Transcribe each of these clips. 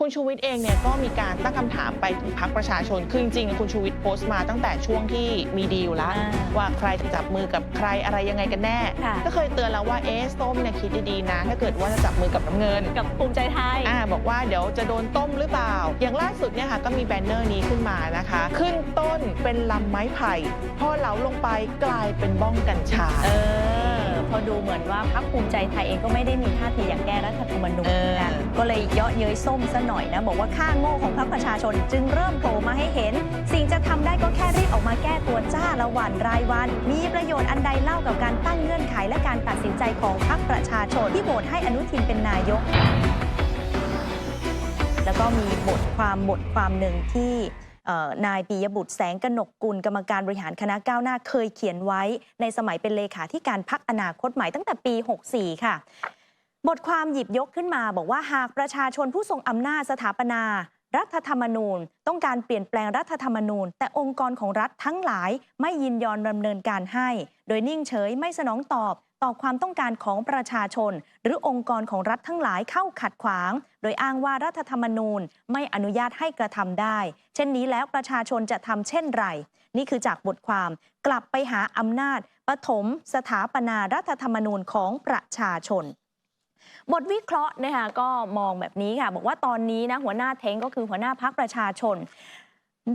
คุณชูวิทย์เองเนี่ยก็มีการตั้งคำถามไปถึงพรรคประชาชน คือจริงๆ คุณชูวิทย์โพสต์มาตั้งแต่ช่วงที่มีดีลแล้วอ่าว่าใครจะจับมือกับใครอะไรยังไงกันแน่ค่ะก็เคยเตือนแล้วว่าเอ๊ะส้มเนี่ยคิดดีๆนะ ถ้าเกิดว่าจะจับมือกับน้ำเงิน กับภูมิใจไทยอ่าบอกว่าเดี๋ยวจะโดนต้มหรือเปล่า อย่างล่าสุดเนี่ยค่ะก็มีแบนเนอร์นี้ขึ้นมานะคะ ขึ้นต้นเป็นลำไม้ไผ่พอเหลาลงไปกลายเป็นบ้องกัญชา เออ พอดูเหมือนว่าพรรคภูมิใจไทยเองก็ไม่ได้มี ก็เลยเยาะเย้ยส้มซะหน่อยนะ บอกว่าค่าโง่ของพรรคประชาชนจึงเริ่มโผล่มาให้เห็น สิ่งจะทำได้ก็แค่รีบออกมาแก้ตัวจ้าละวันรายวัน มีประโยชน์อันใดเล่ากับการตั้งเงื่อนไขและการตัดสินใจของพรรคประชาชนที่โหวตให้อนุทินเป็นนายก แล้วก็มีบทความบทความหนึ่งที่นายปียบุตรแสงกนกกุลกรรมการบริหารคณะก้าวหน้าเคยเขียนไว้ ในสมัยเป็นเลขาธิการพักอนาคตใหม่ตั้งแต่ปี 64 ค่ะ บทความหยิบยกขึ้นมาบอกว่าหากประชาชนผู้ทรงอำนาจสถาปนา รัฐธรรมนูญ ต้องการเปลี่ยนแปลงรัฐธรรมนูญ แต่องค์กรของรัฐทั้งหลายไม่ยินยอมดำเนินการให้ โดยนิ่งเฉยไม่สนองตอบต่อความต้องการของประชาชน หรือองค์กรของรัฐทั้งหลายเข้าขัดขวาง โดยอ้างว่ารัฐธรรมนูญไม่อนุญาตให้กระทำได้ เช่นนี้แล้วประชาชนจะทำเช่นไร นี่คือจากบทความกลับไปหาอำนาจปฐมสถาปนารัฐธรรมนูญของประชาชน บทวิเคราะห์นะคะก็มองแบบนี้ค่ะ บอกว่าตอนนี้นะหัวหน้าเท้งก็คือหัวหน้าพักประชาชน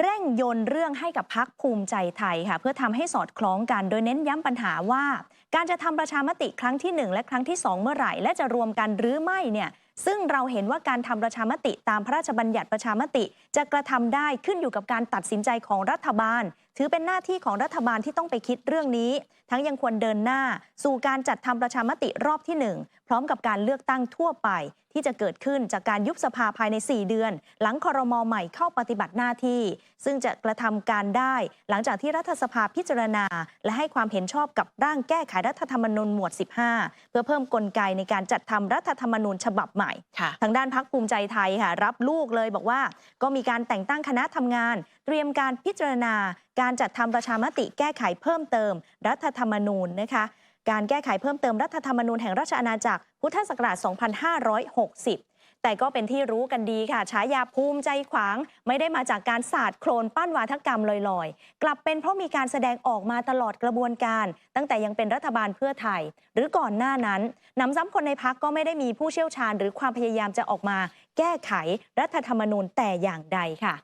เร่งโยนเรื่องให้กับพักภูมิใจไทยค่ะ เพื่อทำให้สอดคล้องกัน โดยเน้นย้ำปัญหาว่า การจะทำประชามติครั้งที่ 1 และครั้งที่ 2 เมื่อไหร่ และจะรวมกันหรือไม่เนี่ยซึ่งเราเห็นว่าการทำประชามติตามพระราชบัญญัติประชามติ จะกระทำได้ขึ้นอยู่กับการตัดสินใจของรัฐบาล ถือเป็นหน้าที่ของรัฐบาลที่ต้องไปคิดเรื่องนี้ ทั้งยังควรเดินหน้า สู่การจัดทำประชามติรอบที่ 1 พร้อมกับการเลือกตั้งทั่วไป ที่จะเกิดขึ้นจากการยุบสภาภายใน 4 เดือน หลังคอรมอใหม่เข้าปฏิบัติหน้าที่ ซึ่งจะกระทำการได้ หลังจากที่รัฐสภาพิจารณา และให้ความเห็นชอบกับร่างแก้ไขรัฐธรรมนูญหมวด 15 เพื่อเพิ่มกลไกในการจัดทำรัฐธรรมนูญฉบับใหม่ค่ะทางด้านพักภูมิใจไทยค่ะรับลูกเลยบอกว่า ก็มีการแต่งตั้งคณะทำงาน เตรียมการพิจารณา การจัดทำประชามติแก้ไขเพิ่มเติม รัฐธรรมนูญนะคะการแก้ไขเพิ่มเติมรัฐธรรมนูญแห่งราชอาณาจักรพุทธศักราช 2560 แต่ก็เป็นที่รู้กันดีค่ะฉายาภูมิใจขวาง ไม่ได้มาจากการศาสตร์โครนปั้นวาทกรรมลอยๆ กลับเป็นเพราะมีการแสดงออกมาตลอดกระบวนการ ตั้งแต่ยังเป็นรัฐบาลเพื่อไทย หรือก่อนหน้านั้นนำซ้ำคนในพักก็ไม่ได้มีผู้เชี่ยวชาญ หรือความพยายามจะออกมา แก้ไขรัฐธรรมนูญแต่อย่างใดค่ะ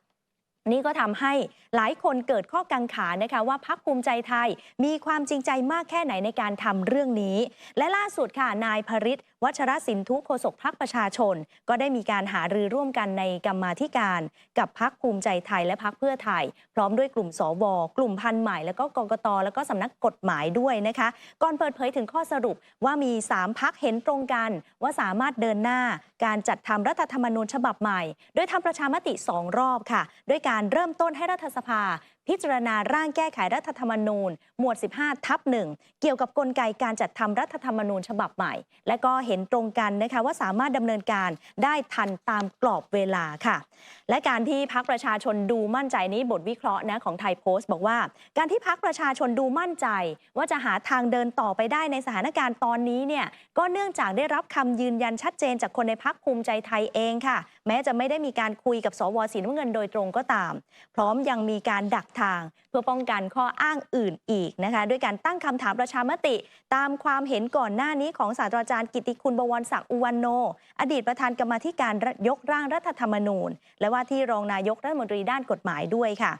นี่ก็ทำให้หลายคนเกิดข้อกังขานะคะว่าพักภูมิใจไทยมีความจริงใจมากแค่ไหนในการทำเรื่องนี้ และล่าสุดค่ะนายพริศวัชรสินทุโฆษกพักประชาชน ก็ได้มีการหารือร่วมกันในกรรมาธิการ กับพักภูมิใจไทยและพักเพื่อไทย พร้อมด้วยกลุ่มสวกลุ่มพันใหม่แล้วก็กกตแล้วก็สำนักกฎหมายด้วยนะคะก่อนเปิดเผยถึงข้อสรุปว่ามี 3 พักเห็นตรงกันว่าสามารถเดินหน้าการจัดทำรัฐธรรมนูญฉบับใหม่ โดยทำประชามติ 2 รอบค่ะ ด้วยการเริ่มต้นให้รัฐสภา พิจารณาร่างแก้ไขรัฐธรรมนูญ หมวด 15 ทับหนึ่งเกี่ยวกับกลไกการจัดทำรัฐธรรมนูญฉบับใหม่ และก็เห็นตรงกันนะคะว่าสามารถดำเนินการได้ทันตามกรอบเวลาค่ะ และการที่พักประชาชนดูมั่นใจนี้บทวิเคราะห์นะของไทยโพสต์บอกว่า การที่พักประชาชนดูมั่นใจ ว่าจะหาทางเดินต่อไปได้ในสถานการณ์ตอนนี้เนี่ยก็เนื่องจากได้รับคำยืนยันชัดเจนจากคนในพักภูมิใจไทยเองค่ะ แม้จะไม่ได้มีการคุยกับสวสีน้ำเงินโดยตรงก็ตาม พร้อมยังมีการดักทาง เพื่อป้องกันข้ออ้างอื่นอีกนะคะ ด้วยการตั้งคำถามประชามติ ตามความเห็นก่อนหน้านี้ของศาสตราจารย์กิติคุณบวรศักดิ์อุวันโน อดีตประธานกรรมาธิการยกร่างรัฐธรรมนูญ และว่าที่รองนายกรัฐมนตรีด้านกฎหมายด้วยค่ะ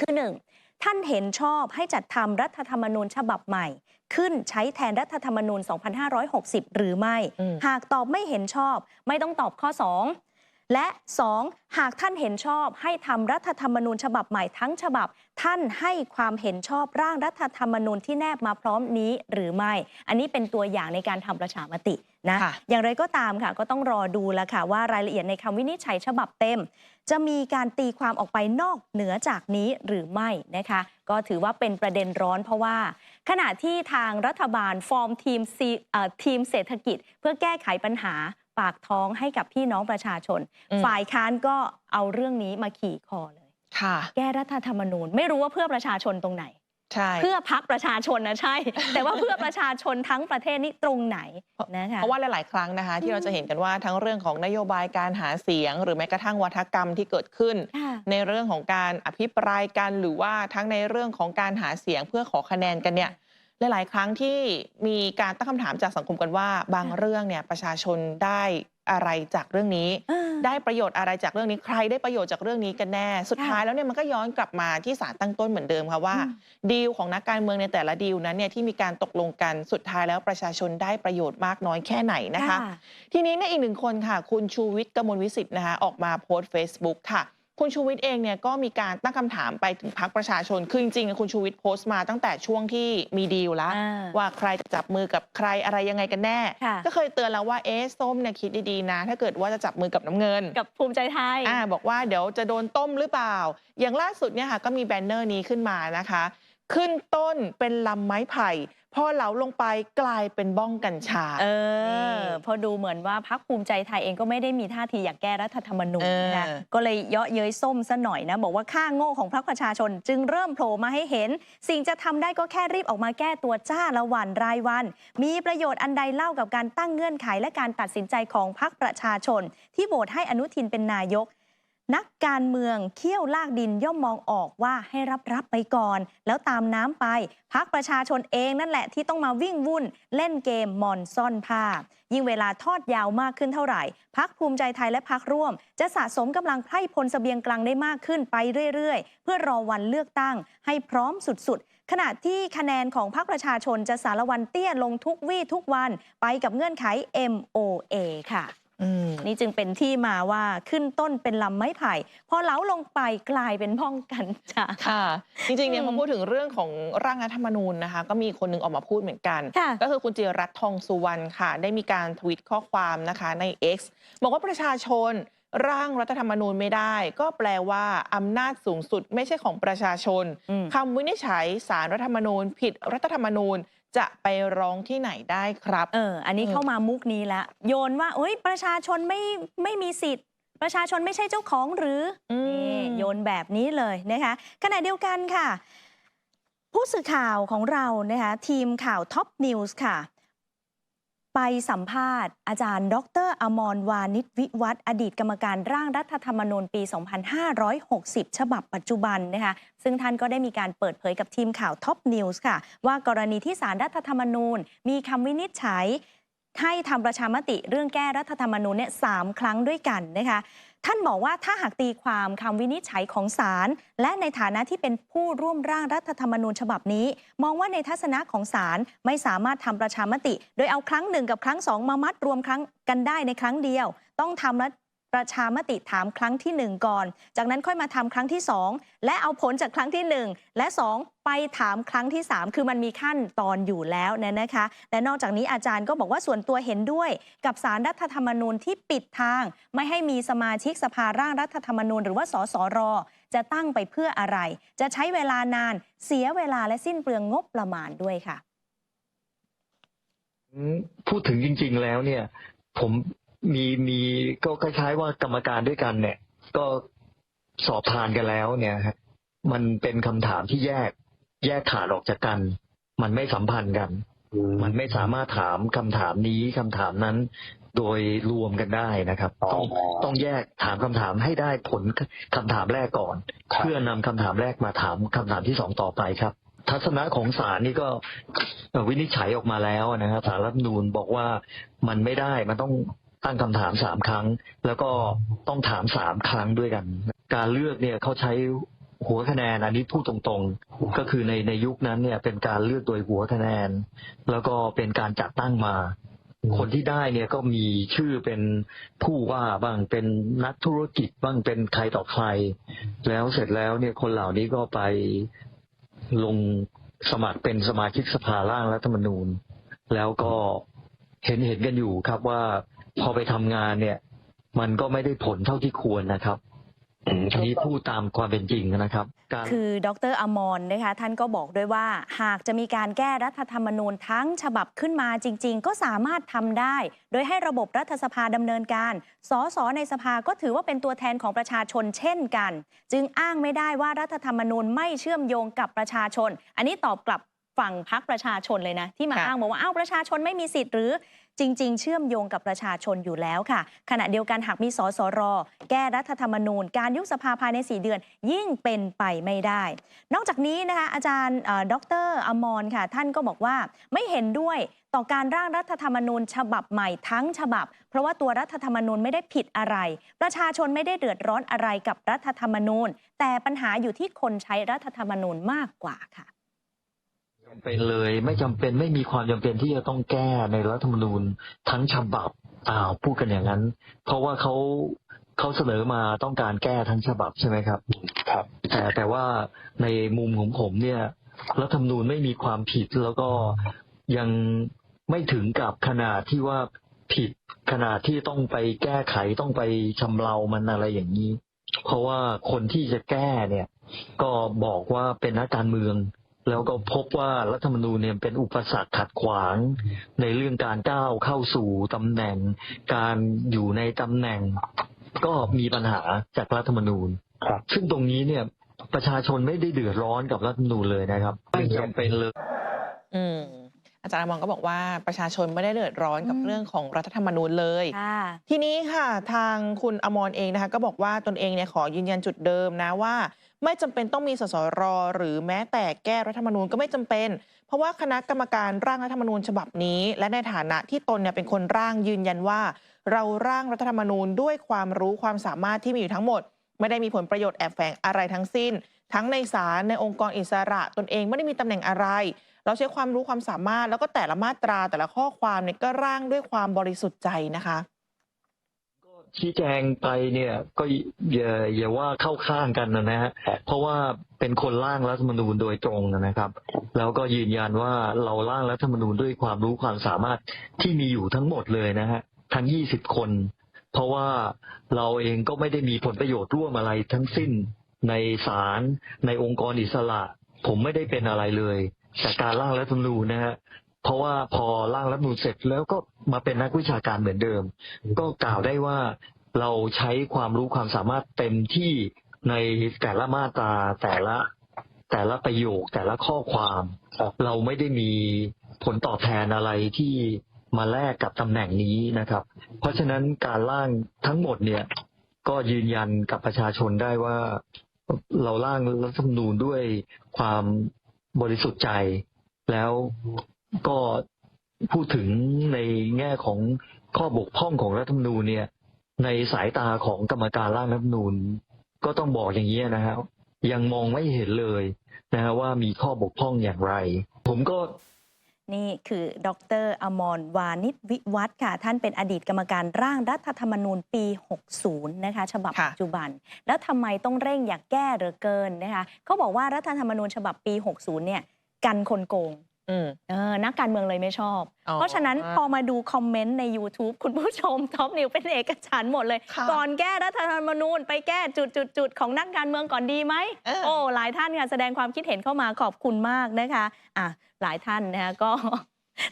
คือหนึ่งท่านเห็นชอบให้จัดทำรัฐธรรมนูญฉบับใหม่ ขึ้นใช้แทนรัฐธรรมนูญ 2560 หรือไม่อืมหากตอบไม่เห็นชอบ ไม่ต้องตอบข้อ 2 และ 2 หากท่านเห็นชอบให้ทำรัฐธรรมนูญฉบับใหม่ทั้งฉบับ ท่านให้ความเห็นชอบร่างรัฐธรรมนูญที่แนบมาพร้อมนี้หรือไม่ อันนี้เป็นตัวอย่างในการทำประชามตินะค่ะอย่างไรก็ตามค่ะ ก็ต้องรอดูแล้วค่ะ ว่ารายละเอียดในคำวินิจฉัยฉบับเต็ม จะมีการตีความออกไปนอกเหนือจากนี้หรือไม่นะคะ ก็ถือว่าเป็นประเด็นร้อนเพราะว่า ขณะที่ทางรัฐบาลฟอร์มทีมซีเอ่อทีมเศรษฐกิจ เพื่อแก้ไขปัญหา ปากท้องให้กับพี่น้องประชาชนอืมฝ่ายค้านก็เอาเรื่องนี้มาขี่คอเลยค่ะแก้รัฐธรรมนูญ ไม่รู้ว่าเพื่อประชาชนตรงไหนใช่เพื่อพักประชาชนนะใช่ แต่ว่าเพื่อประชาชนทั้งประเทศนี่ตรงไหนนะคะเพราะว่าหลาย ๆ ครั้งนะคะ ที่เราจะเห็นกันว่าทั้งเรื่องของนโยบายการหาเสียง หรือแม้กระทั่งวัฒกรรมที่เกิดขึ้นค่ะในเรื่องของการอภิปรายกันหรือว่าทั้งในเรื่องของการหาเสียงเพื่อขอคะแนนกันเนี่ย หลาย ๆ ครั้งที่มีการตั้งคำถามจากสังคมกันว่า บางเรื่องเนี่ยประชาชนได้อะไรจากเรื่องนี้เออได้ประโยชน์อะไรจากเรื่องนี้ใครได้ประโยชน์จากเรื่องนี้กันแน่ สุดค่ะท้ายแล้วเนี่ยมันก็ย้อนกลับมาที่ศาลตั้งต้นเหมือนเดิมค่ะว่าอืมดีลของนักการเมืองในแต่ละดีลนั้นเนี่ยที่มีการตกลงกันสุดท้ายแล้วประชาชนได้ประโยชน์มากน้อยแค่ไหนนะคะ ทีนี้เนี่ยอีกหนึ่งคนค่ะ คุณชูวิทย์กมลวิสิทธิ์นะคะออกมาโพสต์ Facebook ค่ะ คุณชูวิทย์เองเนี่ยก็มีการตั้งคำถามไปถึงพรรคประชาชนคือจริงๆคุณชูวิทย์โพสต์มาตั้งแต่ช่วงที่มีดีลแล้วอ่าว่าใครจะจับมือกับใครอะไรยังไงกันแน่ค่ะก็เคยเตือนแล้วว่าเอ๊ะส้มเนี่ยคิดดีๆนะ ถ้าเกิดว่าจะจับมือกับน้ำเงิน กับภูมิใจไทยอ่าบอกว่าเดี๋ยวจะโดนต้มหรือเปล่า อย่างล่าสุดเนี่ยค่ะก็มีแบนเนอร์นี้ขึ้นมานะคะ ขึ้นต้นเป็นลำไม้ไผ่พอเหลาลงไปกลายเป็นบ้องกัญชา เออนี่พอดูเหมือนว่าพักภูมิใจไทยเองก็ไม่ได้มีท่าทีอยากแก้รัฐธรรมนูญนะคะเออก็เลยเยาะเย้ยส้มซะหน่อยนะ บอกว่าค่าโง่ของพรรคประชาชน จึงเริ่มโผล่มาให้เห็น สิ่งจะทำได้ก็แค่รีบออกมาแก้ตัวจ้าละวันรายวัน มีประโยชน์อันใดเล่ากับการตั้งเงื่อนไขและการตัดสินใจของพรรคประชาชน ที่โหวตให้อนุทินเป็นนายก นักการเมืองเขี้ยวลากดินย่อมมองออกว่าให้รับรับไปก่อน แล้วตามน้ำไปพักประชาชนเองนั่นแหละที่ต้องมาวิ่งวุ่น เล่นเกมมอนซ่อนผ้า ยิ่งเวลาทอดยาวมากขึ้นเท่าไหร่ พักภูมิใจไทยและพักร่วม จะสะสมกำลังไพร่พลเสบียงกลางได้มากขึ้นไปเรื่อยๆ เพื่อรอวันเลือกตั้ง ให้พร้อมสุดๆขณะที่คะแนนของพรรคประชาชนจะสารวันเตี้ยลงทุกวี่ทุกวันไปกับเงื่อนไข MOA ค่ะ นี่จึงเป็นที่มาว่าขึ้นต้นเป็นลำไม้ไผ่พอเหลาลงไปกลายเป็นพ้องกันจ้ะค่ะ จริงๆเนี่ยอืมพอพูดถึงเรื่องของร่างรัฐธรรมนูญนะคะ ก็มีคนหนึงออกมาพูดเหมือนกันค่ะก็คือคุณจิรัตน์ทองสุวรรณค่ะ ได้มีการทวิตข้อความนะคะใน X บอกว่าประชาชนร่างรัฐธรรมนูญไม่ได้ ก็แปลว่าอำนาจสูงสุดไม่ใช่ของประชาชนอืมคำวินิจฉัยสารรัฐธรรมนูญ ผิดรัฐธรรมนูญ จะไปร้องที่ไหนได้ครับ เออ อันนี้เออเข้ามามุกนี้แล้วโยนว่าเอ้ยประชาชนไม่ไม่มีสิทธิ์ ประชาชนไม่ใช่เจ้าของหรืออืมนี่โยนแบบนี้เลยนะคะขณะเดียวกันค่ะ ผู้สื่อข่าวของเรานะคะทีมข่าวท็อปนิวส์ค่ะ ไปสัมภาษณ์อาจารย์ ดรอมรวานิชวิวัฒน์อดีตกรรมการร่างรัฐธรรมนูญปี 2560 ฉบับปัจจุบันนะคะซึ่งท่านก็ได้มีการเปิดเผยกับทีมข่าวท็อปนิวส์ค่ะ ว่ากรณีที่สารรัฐธรรมนูญ มีคำวินิจฉัยให้ทำประชามติเรื่องแก้รัฐธรรมนูญเนี่ยสามครั้งด้วยกันนะคะ ท่านบอกว่าถ้าหากตีความคำวินิจฉัยของศาลและในฐานะที่เป็นผู้ร่วมร่างรัฐธรรมนูญฉบับนี้ มองว่าในทัศนะของศาลไม่สามารถทำประชามติ โดยเอาครั้งหนึ่งกับครั้งสองมามัดรวมครั้งกันได้ในครั้งเดียว ต้องทำและ ประชามติถามครั้งที่หนึ่งก่อน จากนั้นค่อยมาทำครั้งที่สองและเอาผลจากครั้งที่หนึ่งและสองไปถามครั้งที่สามคือมันมีขั้นตอนอยู่แล้วเนี่ยนะคะและนอกจากนี้อาจารย์ก็บอกว่าส่วนตัวเห็นด้วย กับสารรัฐธรรมนูญที่ปิดทาง ไม่ให้มีสมาชิกสภาร่างรัฐธรรมนูญหรือว่าสสรจะตั้งไปเพื่ออะไร จะใช้เวลานานเสียเวลาและสิ้นเปลืองงบประมาณด้วยค่ะพูดถึงจริง ๆ แล้วเนี่ย ผม มีมีก็คล้ายๆว่ากรรมการด้วยกันเนี่ย ก็สอบทานกันแล้วเนี่ยฮะมันเป็นคำถามที่แยก แยกขาดออกจากกัน มันไม่สัมพันธ์กัน มันไม่สามารถถามคำถามนี้คำถามนั้น โดยรวมกันได้นะครับ ต้องอ๋อต้องแยกถามคำถามให้ได้ผลคำถามแรกก่อนครับเพื่อนำคำถามแรกมาถามคำถามที่สองต่อไปครับ ทัศนะของศาลนี่ก็เอ่อวินิจฉัยออกมาแล้วนะครับสารรัฐธรรมนูญบอกว่ามันไม่ได้มันต้อง ตั้งคำถามสามครั้ง แล้วก็ต้องถามสามครั้งด้วยกัน การเลือกเนี่ยเขาใช้หัวคะแนนอันนี้พูดตรงๆ ก็คือในในยุคนั้นเนี่ยเป็นการเลือกโดยหัวคะแนน แล้วก็เป็นการจัดตั้งมา คนที่ได้เนี่ยก็มีชื่อเป็นผู้ว่าบ้างเป็นนักธุรกิจบ้างเป็นใครต่อใคร แล้วเสร็จแล้วเนี่ยคนเหล่านี้ก็ไปลงสมัครเป็นสมาชิกสภาร่างรัฐธรรมนูญ แล้วก็เห็นเห็นกันอยู่ครับว่า พอไปทำงานเนี่ย มันก็ไม่ได้ผลเท่าที่ควรนะครับอันนี้พูดตามความเป็นจริงนะครับ คือดรอมรนะคะท่านก็บอกด้วยว่า หากจะมีการแก้รัฐธรรมนูญทั้งฉบับขึ้นมาจริง ๆ ก็สามารถทำได้ โดยให้ระบบรัฐสภาดำเนินการ สสในสภาก็ถือว่าเป็นตัวแทนของประชาชนเช่นกัน จึงอ้างไม่ได้ว่ารัฐธรรมนูญไม่เชื่อมโยงกับประชาชน อันนี้ตอบกลับ ฝั่งพักประชาชนเลยนะ ที่มาค่ะอ้างบอกว่าอ้าวประชาชนไม่มีสิทธิ์หรือจริง ๆ เชื่อมโยงกับประชาชนอยู่แล้วค่ะ ขณะเดียวกันหากมีสสร แก้รัฐธรรมนูญ การยุบสภาภายใน 4 เดือน ยิ่งเป็นไปไม่ได้ นอกจากนี้นะคะอาจารย์ดรอมรค่ะ ท่านก็บอกว่าไม่เห็นด้วยต่อการร่างรัฐธรรมนูญ ฉบับใหม่ทั้งฉบับ เพราะว่าตัวรัฐธรรมนูญไม่ได้ผิดอะไร ประชาชนไม่ได้เดือดร้อนอะไรกับรัฐธรรมนูญ แต่ปัญหาอยู่ที่คนใช้รัฐธรรมนูญมากกว่าค่ะจำ เป็นเลยไม่จำเป็นไม่มีความจำเป็นที่จะต้องแก้ในรัฐธรรมนูญทั้งฉบับอ้าวพูดกันอย่างนั้น เพราะว่าเขาเขาเสนอมาต้องการแก้ทั้งฉบับใช่ไหมครับ ครับ แต่แต่ว่าในมุมของผมเนี่ยรัฐธรรมนูญไม่มีความผิดแล้วก็ยังไม่ถึงกับขนาดที่ว่าผิดขนาดที่ต้องไปแก้ไขต้องไปชำเรามันอะไรอย่างนี้ เพราะว่าคนที่จะแก้เนี่ย ก็บอกว่าเป็นนักการเมือง แล้วก็พบว่ารัฐธรรมนูญเนี่ยเป็นอุปสรรคขัดขวาง ในเรื่องการก้าวเข้าสู่ตำแหน่ง การอยู่ในตำแหน่ง ก็มีปัญหาจากรัฐธรรมนูญครับ ซึ่งตรงนี้เนี่ยประชาชนไม่ได้เดือดร้อนกับรัฐธรรมนูญเลยนะครับไม่จำเป็นเลย อืมอาจารย์อมรก็บอกว่าประชาชนไม่ได้เดือดร้อนกับอืมเรื่องของรัฐธรรมนูญเลยค่ะทีนี้ค่ะ ทางคุณอมรเองนะคะ ก็บอกว่าตนเองเนี่ยขอยืนยันจุดเดิมนะว่า ไม่จำเป็นต้องมีสสรหรือแม้แต่แก้รัฐธรรมนูญก็ไม่จำเป็น เพราะว่าคณะกรรมการร่างรัฐธรรมนูญฉบับนี้ และในฐานะที่ตนเนี่ยเป็นคนร่างยืนยันว่า เราร่างรัฐธรรมนูญด้วยความรู้ความสามารถที่มีอยู่ทั้งหมด ไม่ได้มีผลประโยชน์แอบแฝงอะไรทั้งสิ้น ทั้งในศาลในองค์กรอิสระ ตนเองไม่ได้มีตำแหน่งอะไร เราใช้ความรู้ความสามารถแล้วก็แต่ละมาตราแต่ละข้อความเนี่ยก็ร่างด้วยความบริสุทธิ์ใจนะคะ ชี้แจงไปเนี่ยก็อย่าอย่าว่าเข้าข้างกันนะฮะเพราะว่าเป็นคนร่างรัฐธรรมนูญโดยตรงนะครับ แล้วก็ยืนยันว่าเราร่างรัฐธรรมนูญด้วยความรู้ความสามารถที่มีอยู่ทั้งหมดเลยนะฮะทั้ง20คน เพราะว่าเราเองก็ไม่ได้มีผลประโยชน์ร่วมอะไรทั้งสิ้นในศาลในองค์กรอิสระ ผมไม่ได้เป็นอะไรเลยจากการร่างรัฐธรรมนูญนะฮะ เพราะว่าพอร่างรัฐธรรมนูญเสร็จแล้วก็มาเป็นนักวิชาการเหมือนเดิม ก็กล่าวได้ว่าเราใช้ความรู้ความสามารถเต็มที่ในแต่ละมาตราแต่ละแต่ละประโยคแต่ละข้อความครับเราไม่ได้มีผลตอบแทนอะไรที่มาแลกกับตำแหน่งนี้นะครับ เพราะฉะนั้นการร่างทั้งหมดเนี่ยก็ยืนยันกับประชาชนได้ว่าเราร่างรัฐธรรมนูญด้วยความบริสุทธิ์ใจแล้ว ก็พูดถึงในแง่ของข้อบกพร่องของรัฐธรรมนูญเนี่ย ในสายตาของกรรมการร่างรัฐธรรมนูญ ก็ต้องบอกอย่างนี้นะครับ ยังมองไม่เห็นเลยนะฮะว่ามีข้อบกพร่องอย่างไร ผมก็นี่คือดรอมรวานิชวิวัฒน์ค่ะ ท่านเป็นอดีตกรรมการร่างรัฐธรรมนูญปี 60 นะคะ ฉบับปัจจุบัน แล้วทำไมต้องเร่งอยากแก้เหลือเกินนะคะเขาบอกว่ารัฐธรรมนูญฉบับปี 60 เนี่ย กันคนโกง อืม เออนักการเมืองเลยไม่ชอบ อ๋อเพราะฉะนั้นพอมาดูคอมเมนต์ใน YouTube คุณผู้ชมท็อปนิวเป็นเอกฉันท์หมดเลย ค่ะ ก่อนแก้รัฐธรรมนูญไปแก้จุดจุดจุดๆๆของนักการเมืองก่อนดีไหม เออ โอ้ หลายท่านค่ะแสดงความคิดเห็นเข้ามาขอบคุณมากนะคะ อะ หลายท่านนะคะก็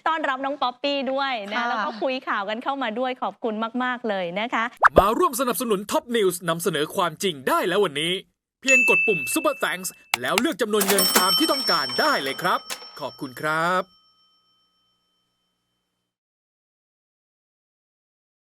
ต้อนรับน้องป๊อปปี้ด้วยนะ ค่ะ แล้วก็คุยข่าวกันเข้ามาด้วยขอบคุณมาก ๆ เลยนะคะ มาร่วมสนับสนุนท็อปนิวส์นำเสนอความจริงได้แล้ววันนี้ เพียงกดปุ่ม Super Thanks แล้วเลือกจำนวนเงินตามที่ต้องการได้เลยครับ ขอบคุณครับ